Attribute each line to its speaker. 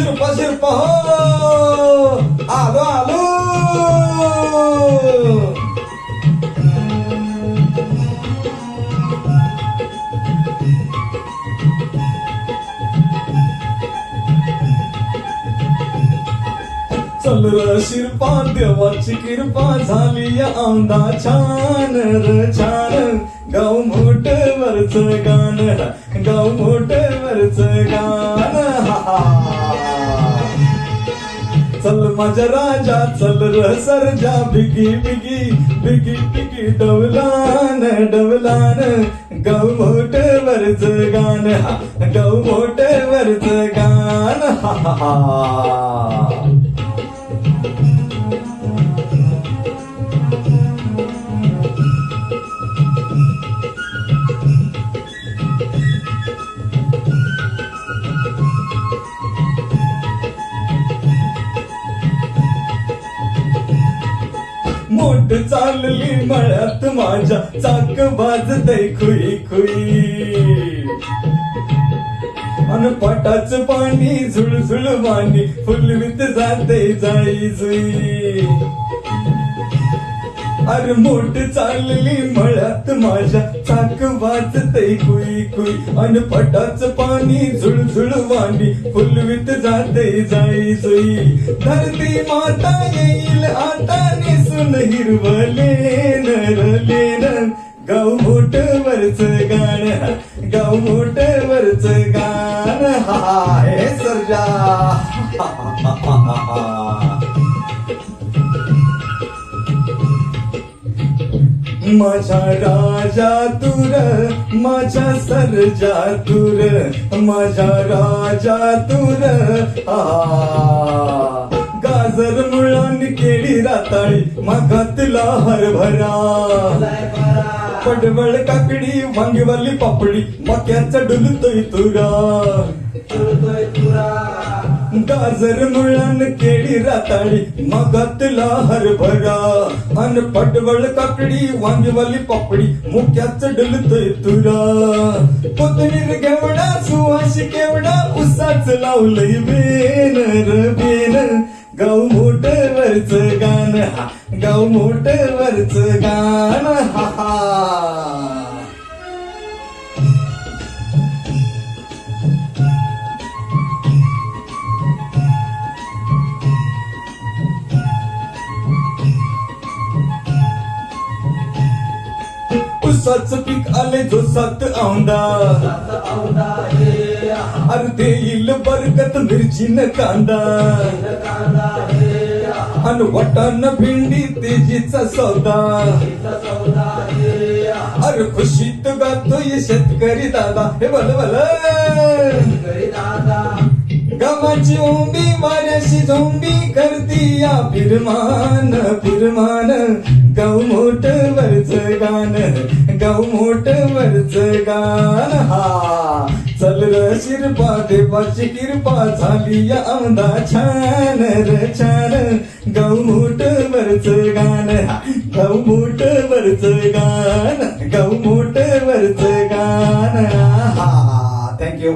Speaker 1: शिरपा शिरपा हो आलो आलो चल र शिरपा देवाची कृपा झाली आमदा छान र छान. गाव मोठ वरच गाण गाव मोठ वरच गाण चल माझ्या राजा चल र सरजा बिगी बिगी बिगी बिगी डवलान डवलान. गाव मोठे वरच गाण हा, मोठे वरच गाण हा, हा, वाट चालली मळ्यात माझ्या? चाक वाजतय खुई खुई. अन पटाच पाणी झुळझुळ वाणी फुलवित जाते जाई जुई. अरे मोठ चालली मळ्यात माझ्या चाक वाचते कुई कुई. अन पटाच पाणी झुळझुळ वाणी. फुलवित जाते जाई जुई. धरती माता येईल आता निसून हिरवले नरलेन गाव मोठ वरच गाण गाव मोठ वरच गाण. हा हे सर्जा. माझा राजा तुर माझा सरजा तुर माझा राजा तुर. आ गाजर मुळान केळी राताळी मगातला हरभरा. पडवळ काकडी वांगीवाली पापडी मक्याचा डुलतोय तुरा. गाजर मुळान केळी राताळी मगातला हरभरा. अन पटवळ काकडी वांगीवाली पापडी मुक्याच डुलतोय तुरा कोथमीर घेवडा सुवास केवडा उसाच लावलंय बेन र बेन गाव मोठ वरच गाण हा. गाव मोठ वरच गाण हा हा. उसाच पीक आले जो सत औंदा अरे देईल बरकत मिरचीन कांदा. अन वटान भेंडी तेजीचा सौदा. अर खुशीत गातोय शेतकरी दादा. हे भल भल. गव्हाची ओंबी वाऱ्याशी झोंबी करती या फिरमान फिरमान. गाव मोठ वरच गाण. गाव मोठ वरच गाण हा. चल र शिरपा देवाची कृपा झाली या औंदा छान र छान. गाव मोठ वरच गाण हा. गाव मोठ वरच गाण गाव मोठ वरच गाण हा. थँक्यू